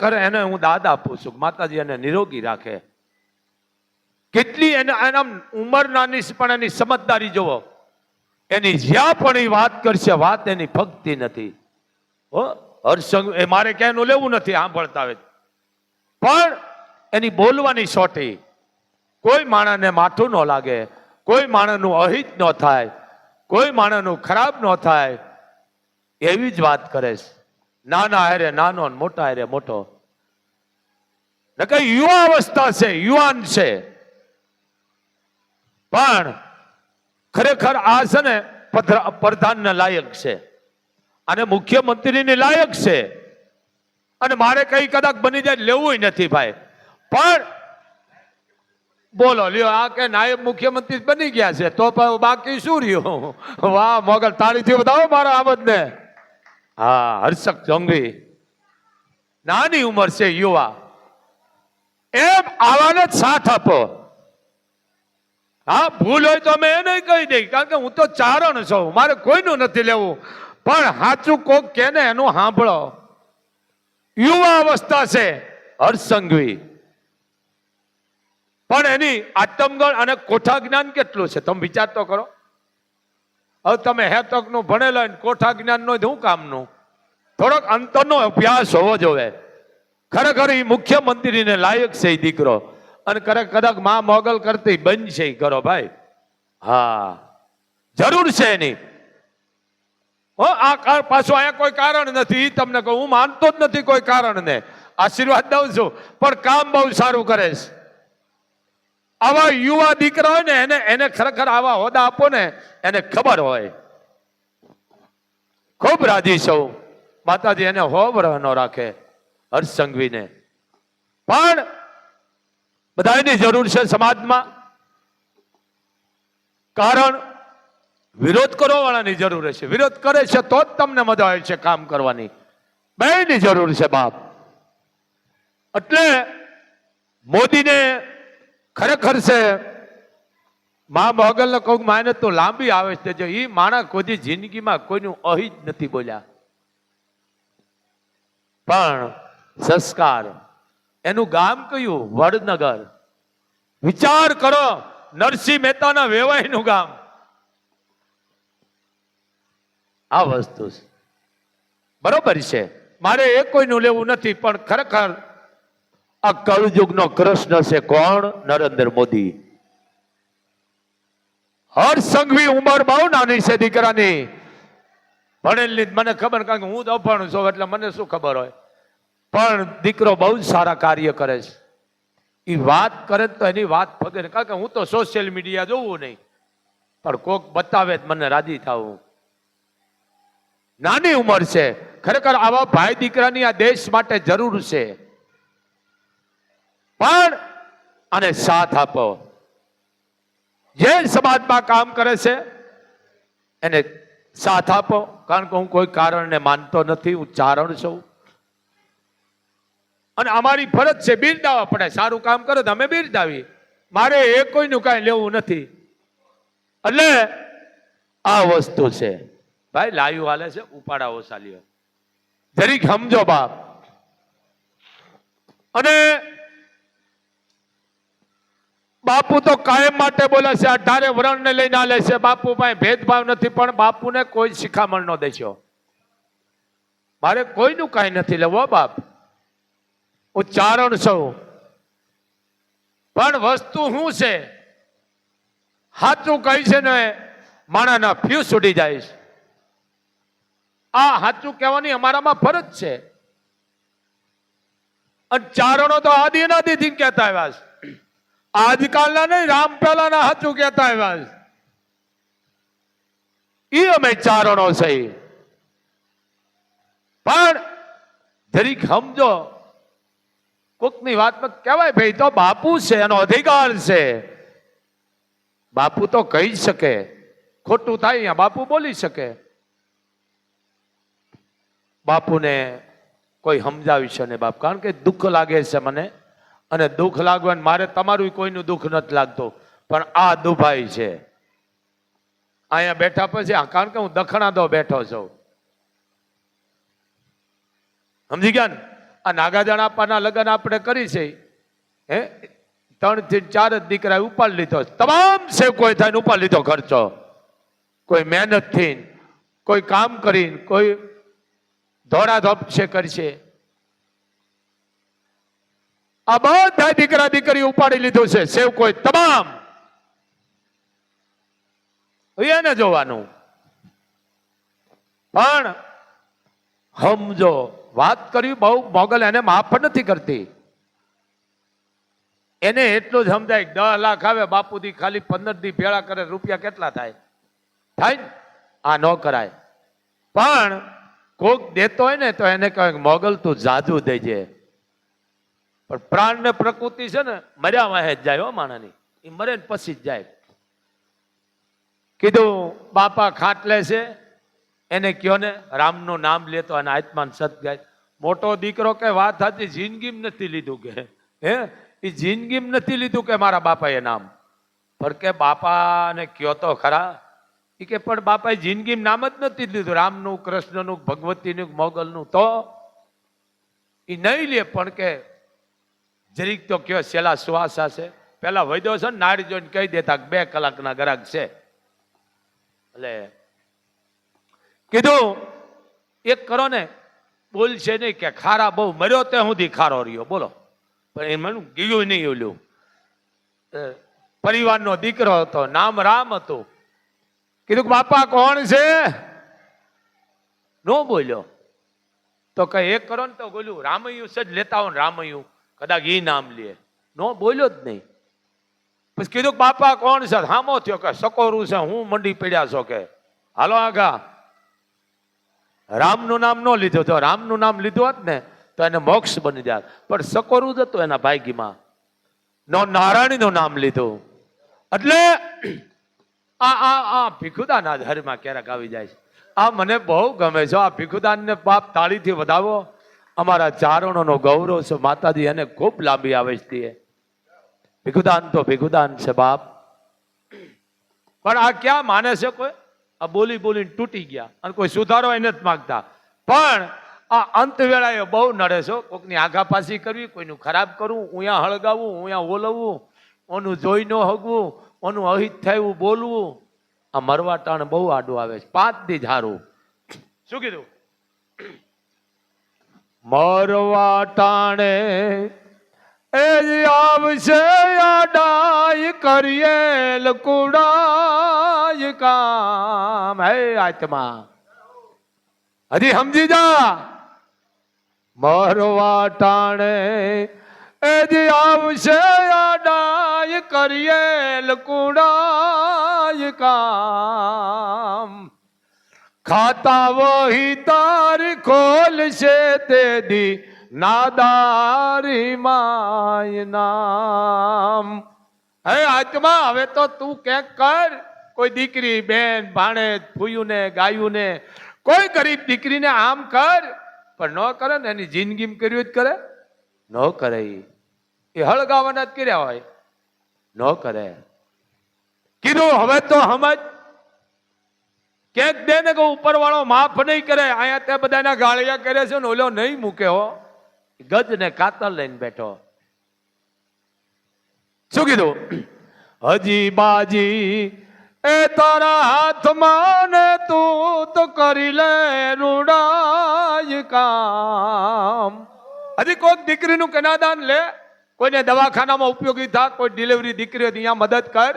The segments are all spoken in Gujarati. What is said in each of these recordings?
ખરેખર એને હું દાદ આપું છું. માતાજી એને નિરોગી રાખે. કેટલી એને એના ઉંમર નાની પણ એની સમજદારી જુઓ. એની જ્યાં પણ એ વાત કરશે, વાત એની ભક્તિ નથી. હો, હરસંગ, એ મારે ક્યાંનું લેવું નથી, સાંભળતા હોય. પણ એની બોલવાની સોટી. કોઈ માણસને માથું ન લાગે, કોઈ માણસનું અહિત ન થાય, કોઈ માણસનું ખરાબ ન થાય, એવી જ વાત કરે છે. નાના હારે, નાનો મોટા હારે, મોટો. નકર યુવા અવસ્થા છે, યુવાન છે. પણ ખરેખર આ છે ને પ્રધા- પ્રધાનને લાયક છે. અને મુખ્યમંત્રીની લાયક છે. અને મારે કઈ કદાચ બની જાય લેવું નથી ભાઈ. પણ બોલો, લ્યો, આ કે નાયબ મુખ્યમંત્રી બની ગયા છે, તો બાકી શું રહ્યું? વાહ, મોગલ, તાળીથી બતાવો મારા આમદને. હા હર્ષક જોંગી નાની ઉંમર છે યુવા એમ આવાને જ સાથ આપો હા ભૂલ હોય તો અમે એને કહી દઈ કારણ કે હું તો ચારણ છું મારે કોઈનું નથી લેવું પણ સાચું કોક કે ને એનું સાંભળો યુવા અવસ્થા છે હરસંઘવી પણ એની આત્મગણ અને કોઠા જ્ઞાન કેટલું છે તમે વિચાર તો કરો હવે તમે હેતકનું ભણેલા કોઠા જ્ઞાનનો શું કામનું? થોડોક અંતરનો અભ્યાસ હોવો જોઈએ. ખરેખર એ મુખ્યમંત્રીને લાયક છે એ દીકરો. અને ખરેખર કદાચમાં મોગલ કરતી બનશે ઈ કરો ભાઈ. હા. જરૂર છે એની. હો, આ પાછું અહીંયા કોઈ કારણ નથી. તમને કહું, હું માનતો જ નથી કોઈ કારણને. આશીર્વાદ દઉં છું. પણ કામ બહુ સારું કરે છે. આવા યુવા દીકરા હોય ને એને એને ખરેખર આવા હોદા આપો ને એને ખબર હોય. ખૂબ રાજી સૌ માતાજી એને હો ન રાખે હર્ષ સંઘવીને પણ બધાની જરૂર છે સમાજમાં. કારણ વિરોધ કરવા વાળાની જરૂર છે. વિરોધ કરે છે તો જ તમને મજા આવે છે કામ કરવાની. બેની જરૂર છે બાપ. એટલે મોદીને ખરેખર છે, મા મોગલને કહું માને તો લાંબી આવે છે, જો એ માણસ કોઈ જિંદગીમાં કોઈનું અહિત નથી બોલ્યા. પણ સંસ્કાર, એનું ગામ કયું? વડનગર. વિચાર કરો, નરસિંહ મહેતાના વેવાઈનું ગામ. આ વસ્તુ બરોબર છે. મારે એ કોઈનું લેવું નથી, પણ ખરેખર આ કળયુગનો કૃષ્ણ છે કોણ? નરેન્દ્ર મોદી. હર સંઘવી ઉંમર બહુ નાની છે દીકરાની. ભણેલી મને ખબર, કારણ કે હું તો અભણ છું, એટલે મને શું ખબર હોય? પણ દીકરો બહુ જ સારા કાર્ય કરે છે. એ વાત કરે તો એની વાત ફગે કારણ કે હું તો સોશિયલ મીડિયા જોવું નહીં. પણ કોક બતાવે મને રાજી થવું નાની ઉંમર છે. ખરેખર આવા ભાઈ દીકરાની આ દેશ માટે જરૂર છે. પણ અને સાથ આપો. જે સમાજમાં કામ કરે છે, એને સાથ આપો. કારણ કે હું કોઈ કારણને માનતો નથી, હું ચારણ છું. અને અમારી ફરજ છે બિરદાવવા પડે. સારું કામ કરો તો અમે બિરદાવી મારે એ કોઈનું કાંઈ લેવું નથી. એટલે આ વસ્તુ છે. ભાઈ લાયું હાલે છે, ઉપાડાઓ ચાલ્યો જરીક સમજો બાપ. અને બાપુ તો કાયમ માટે બોલે છે અઢારે વરણને લઈને આલે છે. બાપુ પાસે ભેદભાવ નથી, પણ બાપુને કોઈ શિખામણ ન દેશો મારે કોઈનું કાંઈ નથી લેવો બાપ. હું ચારણ છું પણ વસ્તુ શું છે? સાચું કહી છે ને, માણાના ફ્યુ ઉડી જાય છે. આ સાચું કહેવાની અમારામાં ફરજ છે. અને ચારણો તો આદિ અનાદિથી કહેતા આવ્યા છે. આજકાલના નહીં, રામ પહેલાના સાચું કહેતા એવા એ અમે ચારણો છે. પણ જરીક સમજો, કોકની વાતમાં કહેવાય, ભાઈ, તો બાપુ છે, એનો અધિકાર છે. બાપુ તો કહી શકે. ખોટું થાય અહીંયા, બાપુ બોલી શકે. બાપુને કોઈ સમજાવી છે ને બાપ? કારણ કે દુઃખ લાગે છે મને. અને દુઃખ લાગવાનું, મારે તમારું કોઈનું દુઃખ નથી લાગતું, પણ આ દુભાઈ છે. અહીંયા બેઠા પછી કારણ કે હું દખણા દો બેઠો છું. સમજી ગયા ને? આ નાગાજણ આપવાના લગ્ન આપણે કરી છે. હે? ત્રણથી ચાર જ દીકરા ઉપાડ લીધો તમામ સેવકોએ થઈને ઉપાડ લીધો ખર્ચો. કોઈ મહેનતથી, કોઈ કામ કરીને, કોઈ ધોળાધોપ છે કરશે. આ બધા દીકરા દીકરી ઉપાડી લીધું છે. સેવકોએ તમામ. હવે એને જોવાનું. પણ સમજો વાત કરવી બહુ મોગલ, એને માફ નથી કરતી. એને એટલું જ સમજાય દસ લાખ આવે બાપુથી ખાલી પંદર દી ભેળા કરે, રૂપિયા કેટલા થાય? થાય ને? આ ન કરાય. પણ કોક દેતો હોય ને, તો એને કહે, મોગલ તું જાજુ દેજે. પણ પ્રાણ ને પ્રકૃતિ છે ને મર્યા વાહે જ જાય હો માણાની. એ મરે ને પછી જ જાય. કીધું, બાપા ખાટલે છે. એને કયો ને, રામનું નામ લેતો અને આત્માન સત ગાય મોટો દીકરો કે, વાત હતી જિંદગીમાં નથી લીધું કે. હે? એ જિંદગીમાં નથી લીધું કે મારા બાપાએ નામ. પણ કે, બાપાને કયો તો ખરા. એ કે, પણ બાપાએ જિંદગીમાં નામ જ નથી લીધું. રામનું, કૃષ્ણનું, ભગવતીનું, મોગલનું તો. એ નહીં લે, પણ કે જરીક તો કયો છેલ્લા શ્વાસ હશે? પેલા વૈદ્યો છે ને નાડી જોઈને કહી દેતા બે કલાકના ગરાક છે. એટલે કીધું, એક કરો ને બોલ છે નહીં કે ખારા બહુ મર્યો તે હું ખારો રહ્યો. બોલો. પણ એ મને ગયું નહીં ઓલું પરિવારનો દીકરો હતો, નામ રામ હતું. કીધું બાપા, કોણ છે? નો બોલ્યો. તો કઈ એક કરો ને તો બોલ્યું, રામયુ છે જ લેતા હો રામૈયું. કદાચ એ નામ લે. નો બોલ્યો જ નહીં. પછી કીધું બાપા, કોણ છે? હામો થયો કે સકોરું છે, હું મંડી પડ્યા છો કે? હાલો આગા. રામનું નામ ન લીધું તો રામનું નામ લીધું હોત ને, તો એને મોક્ષ બની જાત. પણ સકોરું જ હતું એના ભાગ્યમાં નો નારાયણીનું નામ લીધું. એટલે આ આ આ ભીખુદાના ધર્મમાં ક્યારેક આવી જાય છે. આ મને બહુ ગમે છે. આ ભીખુદાનને બાપ તાળીથી વધાવો. અમારા ચારણોનો ગૌરવ છે. માતાજી એને ખૂબ લાંબી આવે છે ભીખુદાન તો ભીખુદાન છે બાપ. પણ આ ક્યાં માને છે કોઈ? આ બોલી બોલીને તૂટી ગયા અને કોઈ સુધારો એને જ માગતા. પણ આ અંત વેળાએ બહુ નડે છે. કોકની આઘા પાછી કરવી, કોઈનું ખરાબ કરવું, ઉયા હળગાવવું, ઉયા ઓલવવું, ઓનું જોઈ ન હગવું, ઓનું અહિત થયું બોલવું. આ મરવા ટાણ બહુ આડું આવે છે. પાંચ દી ઝારું શું કીધું? મરવા ટાણે એ જ આવશે આડાય કરીએ લકુડાય કામ. હે આત્મા. હજી સમજી જા. મરવા ટાણે એ જ આવશે આડાય કરીએ લકુડાય કામ. ખાતા વહી તાર ખોલશે તે દી નાદારી માય નામ. હે આત્મા, હવે તો તું ક્યાંક કર. કોઈ દીકરી, બેન, ભાણે ફૂયું ને ગાયું ને કોઈ ગરીબ દીકરીને આમ કર. પણ ન કરે ને એની જિંદગીમાં કર્યું જ કરે. ન કરે. એ હળગાવાના જ કર્યા હોય. ન કરે. કીધું, હવે તો સમજ ક્યાંક દે ને કે ઉપરવાળો માફ નહીં કરે, અહીંયા તે બધાના ગાળિયા કરે છે ને ઓલો નહીં મૂકે હો. ગજ ને કાતર લઈને બેઠો. શું કીધું? હજી બાજી, એ તારા હાથમાં ને તું તો કરી લે રૂડાય કામ. હજી કોઈક દીકરીનું કનાદાન લે, કોઈને દવાખાનામાં ઉપયોગી થા, કોઈ ડિલિવરી દીકરી હોય અહીંયા મદદ કર.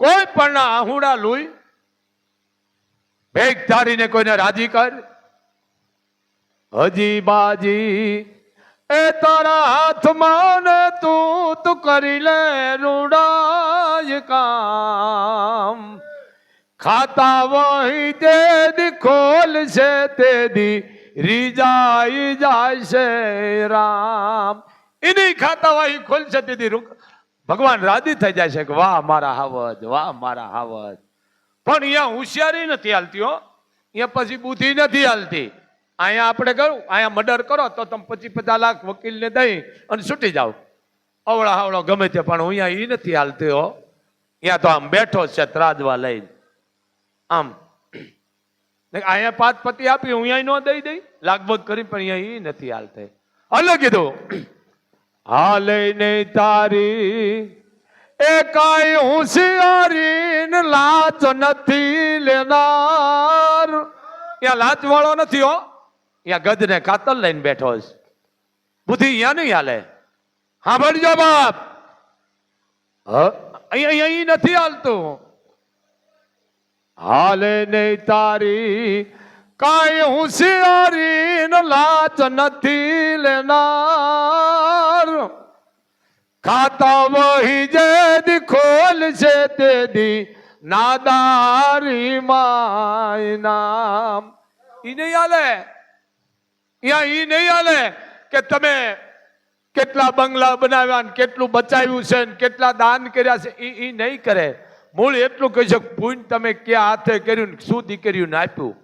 કોઈ પણ આહુડા લુઈ ભેગ ધારીને કોઈને રાજી કર. હજી બાજી, એ તારા હાથમાં ને તું તું કરી લે રૂડાય કામ. ખાતા વહી તે ખોલશે તે દી જાય છે રામ. એની ખાતા વહી ખોલશે તેથી ભગવાન રાજી થઈ જાય છે કે વાહ, મારા હાવજ, વાહ, મારા હાવજ. પણ અહીંયા હોશિયારી નથી હાલતી હો. અહીંયા પછી બુદ્ધિ નથી હાલતી. અહીંયા આપણે કરું, અહીંયા મર્ડર કરો તો તમે પચીસ પચાસ લાખ વકીલને દઈ અને છૂટી જાઓ. અવળા હવળો ગમે તે, પણ અહીંયા એ નથી હાલતી હો. અહીંયા તો આમ બેઠો છે ત્રાજવા લઈને. આમ અહીંયા પાંચ પતિ આપી, હું અહીંયા ન દઈ દઈ. લાગભગ કરી પણ અહીંયા એ નથી હાલતે. અલગ કીધું. હાલે નહીં તારી એ કાંઈ હોશિયારી લાચ નથી લેનાર. ત્યાં લાચ વાળો નથી હો. ત્યાં ગજ ને કાતલ લઈને બેઠો છે. બુદ્ધિ અહીંયા નહીં હાલે. સાંભળજો બાપ. હ? અહીંયા અહીં નથી હાલતું. હાલે નહીં તારી. કાંઈ હોશિયારી લાચ નથી લેનાર. ખાતા વહી જે તે નાદારી માય નામ ઈ નહીં હાલે અહીંયા ઈ નહીં હાલે કે તમે કેટલા બંગલા બનાવ્યા કેટલું બચાવ્યું છે કેટલા દાન કર્યા છે એ નહીં કરે મૂળ એટલું કહી છે પુણ્ય તમે ક્યાં હાથે કર્યું શું ને આપ્યું?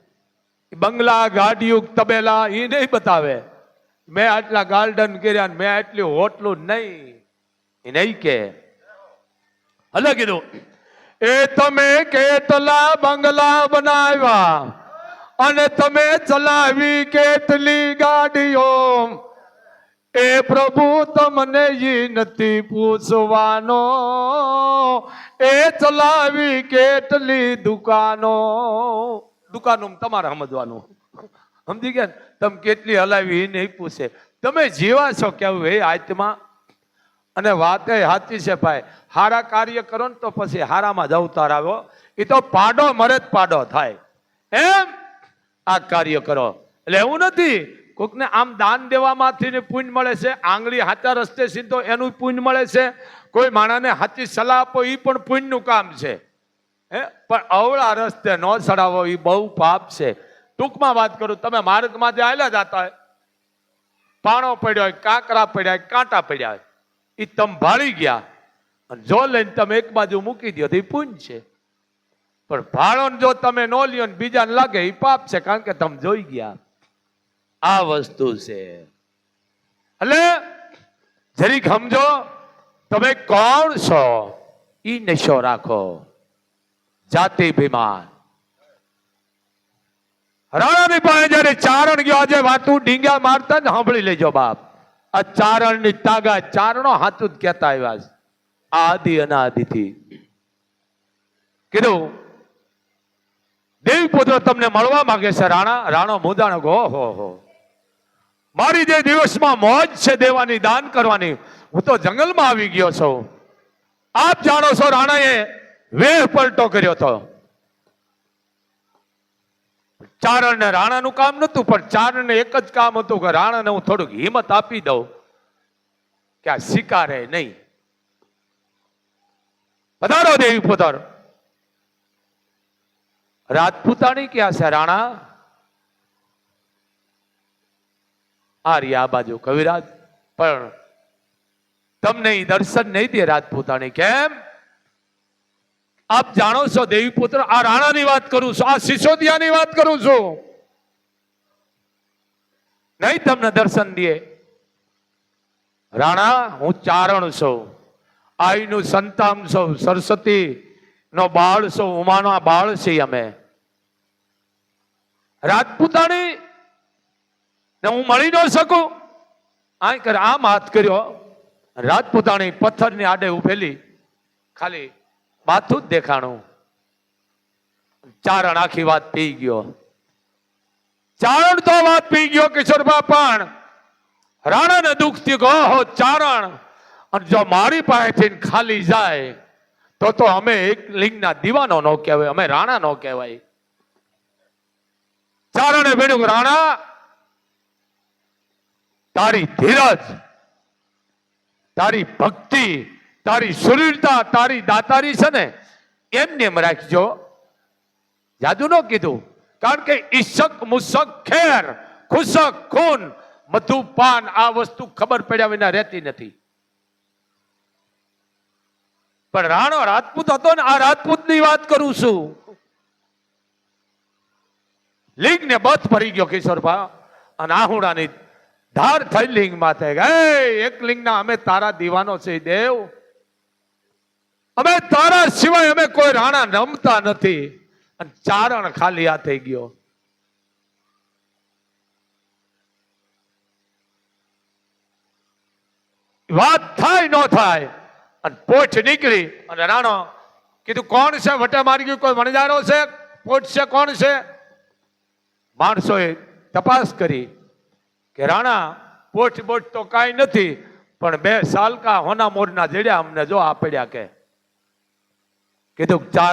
બંગલા ગાડીયું તબેલા એ નહીં બતાવે। મેં આટલા ગાર્ડન કર્યા ને મેં આટલી હોટલું નહીં। એ નહીં કે। અલગ કીધું? એ તમે કેટલા બંગલા બનાવ્યા અને તમે ચલાવી કેટલી ગાડીઓ? એ પ્રભુ તમને ઈ નથી પૂછવાનો. એ ચલાવી કેટલી દુકાનો? દુકાનો તમારે સમજવાનું. સમજી ગયા? તમે કેટલી હલાવી એ નહીં પૂછે. તમે જીવા છો કેવું હે આત્મા અને વાત એ સાચી છે ભાઈ, હારા કાર્ય કરો ને તો પછી હારામાં જ અવતાર આવ્યો. એ તો પાડો, મરે જ પાડો થાય. એમ આ કાર્ય કરો. એટલે એવું નથી, કોકને આમ દાન દેવામાંથી પુણ્ય મળે છે, આંગળી હાચા રસ્તે સીધો એનું પુણ્ય મળે છે, કોઈ માણાને હાચી સલાહ આપો એ પણ પુણ્યનું કામ છે. હે? પણ અવળા રસ્તે ન ચડાવો એ બહુ પાપ છે. ટૂંકમાં વાત કરું, તમે માર્ગમાં જે આવેલા જતા હોય. પાણો પડ્યો હોય, કાંકરા પડ્યા હોય, કાંટા પડ્યા હોય. એ તંભાળી ભાળી ગયા. અને જો લઈને તમે એક બાજુ મૂકી દો તો એ પૂન છે. પણ ભાળો જો તમે ન લ્યો ને બીજાને લાગે એ પાપ છે, કારણ કે તમે જોઈ ગયા. આ વસ્તુ છે. એટલે જરીક સમજો, તમે કોણ છો? એ નશો રાખો. જાતિ ભીમાન રાણાની પાસે જયારે ચારણ ગયો, આજે વાતું ડીંગા મારતા ને સાંભળી લેજો બાપ. આ ચારણની તાગા ચારણો હાથું જ કહેતા આવ્યા છે. આદિ અનાદિથી. કીધું દેવી પુત્ર તમને મળવા માંગે છે, રાણા, રાણો મુદાણો ગો હો હો. મારી જે દિવસમાં મોજ છે દેવાની, દાન કરવાની, હું તો જંગલમાં આવી ગયો છું. આપ જાણો છો, રાણાએ વેહ પલટો કર્યો હતો. ચારણ ને રાણાનું કામ નતું પણ ચારણ ને એક જ કામ હતું કે રાણાને હું થોડુંક હિંમત આપી દઉં કે આ શિકારે નહીં. પધારો દેવી પધારો રાજપૂતાણી ક્યાં છે રાણા? આ રહી આ બાજુ કવિરાજ. પણ તમને દર્શન નહીં દે રાજપૂતાણી, કેમ? આપ જાણો છો દેવી પુત્ર આ રાણાની વાત કરું છું, આ સિસોદિયાની વાત કરું છું. નહીં તમને દર્શન દે રાણા, હું ચારણ છું, આઈનું સંતાન છું સરસ્વતી નો બાળ છું, ઉમાનો બાળ છે અમે. રાજપૂતાણી, ને હું મળી ન શકું? આ આમ હાથ કર્યો રાજપૂતાણી પથ્થરની આડે ઉભેલી, ખાલી માથું જ દેખાણું. ચારણ આખી વાત પી ગયો. ચારણ તો વાત પી ગયો કિશોરબા પણ રાણાને દુઃખ થયું કે ચારણ. અને જો મારી પાસેથી ખાલી જાય, તો તો અમે એક લિંગના દીવાનો નો કહેવાય, અમે રાણા નો કહેવાય. ચારણે ભેડ્યું રાણા, તારી ધીરજ, તારી ભક્તિ તારી સુરીરતા તારી દાતારી છે ને એમ રાખજો. જાદુ ન કીધું? કારણ કે ઈશક મુસક ખેર, ખુશક ખૂન, મધુપાન આ વસ્તુ ખબર પડ્યા વિના રહેતી નથી. પણ રાણો રાજપૂત હતો ને, આ રાજપૂતની વાત કરું છું. લિંગ ને બથ ભરી ગયો કિશોરભા, અને આહુડાની ધાર થઈ લિંગ માથે એક એક લિંગના અમે તારા દીવાનો છે દેવ. અમે તારા સિવાય અમે કોઈ રાણા રમતા નથી. અને ચારણ ખાલી આ થઈ ગયો. વાત થાય ન થાય, અને પોઠ નીકળી, અને રાણો કીધું, કોણ છે? વટે મારી ગયું, કોઈ વણજારો છે? પોઠ છે? કોણ છે? માણસોએ તપાસ કરી કે, રાણા, પોઠ બોઠ તો કાંઈ નથી, પણ બે સાલકા હોના મોરના જેડ્યા અમને જો આ પડ્યા કે. કીધું ચાર